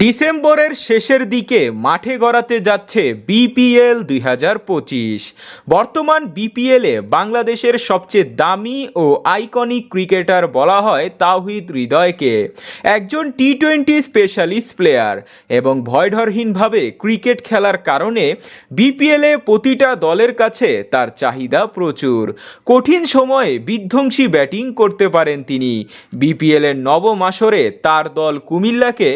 ডিসেম্বরের শেষের দিকে মাঠে গড়াতে যাচ্ছে বিপিএল দুই হাজার পঁচিশ। বর্তমান বিপিএলে বাংলাদেশের সবচেয়ে দামি ও আইকনিক ক্রিকেটার বলা হয় তাওহিদ হৃদয়কে। একজন টি টোয়েন্টি স্পেশালিস্ট প্লেয়ার এবং ভয়ডরহীনভাবে ক্রিকেট খেলার কারণে বিপিএলে প্রতিটা দলের কাছে তার চাহিদা প্রচুর। কঠিন সময়ে বিধ্বংসী ব্যাটিং করতে পারেন তিনি। বিপিএলের নবম আসরে তার দল কুমিল্লাকে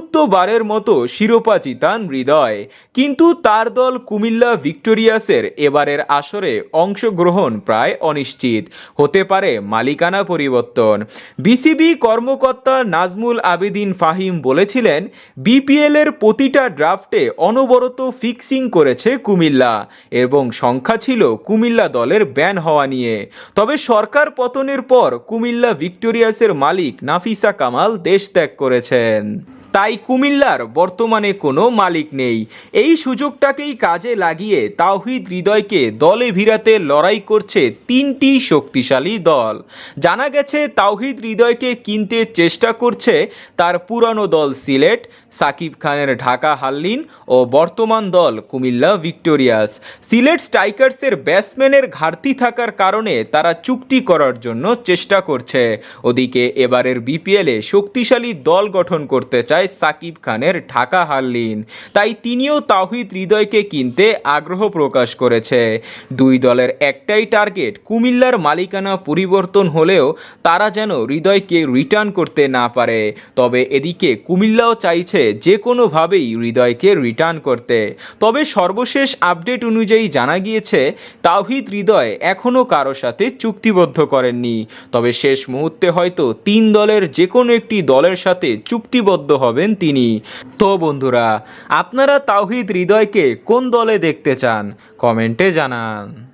চতুর্থবারের মতো শিরোপা জিতান হৃদয়। কিন্তু তার দল কুমিল্লা ভিক্টোরিয়াসের এবারের আসরে অংশগ্রহণ প্রায় অনিশ্চিত। হতে পারে মালিকানা পরিবর্তন। বিসিবি কর্মকর্তা নাজমুল আবেদিন ফাহিম বলেছিলেন, বিপিএলের প্রতিটা ড্রাফটে অনবরত ফিক্সিং করেছে কুমিল্লা এবং সংখ্যা ছিল কুমিল্লা দলের ব্যান হওয়া নিয়ে। তবে সরকার পতনের পর কুমিল্লা ভিক্টোরিয়াসের মালিক নাফিসা কামাল দেশ ত্যাগ করেছেন। তাই কুমিল্লার বর্তমানে কোনো মালিক নেই। এই সুযোগটাকেই কাজে লাগিয়ে তাওহিদ হৃদয়কে দলে ভিড়াতে লড়াই করছে তিনটি শক্তিশালী দল। জানা গেছে, তাওহিদ হৃদয়কে কিনতে চেষ্টা করছে তার পুরানো দল সিলেট, সাকিব খানের ঢাকা হাল্লিন ও বর্তমান দল কুমিল্লা ভিক্টোরিয়াস। সিলেট স্ট্রাইকার্সের ব্যাটসম্যানের ঘাটতি থাকার কারণে তারা চুক্তি করার জন্য চেষ্টা করছে। ওদিকে এবারের বিপিএলে শক্তিশালী দল গঠন করতে চায় সাকিব খানের ঢাকা হাল্লিন তাই তিনিও তাওহিদ হৃদয়কে কিনতে আগ্রহ প্রকাশ করেছে। দুই দলের একটাই টার্গেট কুমিল্লার মালিকানা পরিবর্তন হলেও তারা যেন হৃদয়কে রিটার্ন করতে না পারে। তবে এদিকে কুমিল্লাও চাইছে যে কোনোভাবেই হৃদয়কে রিটার্ন করতে। তবে সর্বশেষ আপডেট অনুযায়ী জানা গিয়েছে, তাওহিদ হৃদয় এখনও কারও সাথে চুক্তিবদ্ধ করেননি। তবে শেষ মুহূর্তে হয়তো তিন দলের যে কোনো একটি দলের সাথে চুক্তিবদ্ধ হবেন তিনি। তো বন্ধুরা আপনারা তাওহিদ হৃদয়কে কোন দলে দেখতে চান? কমেন্টে জানান।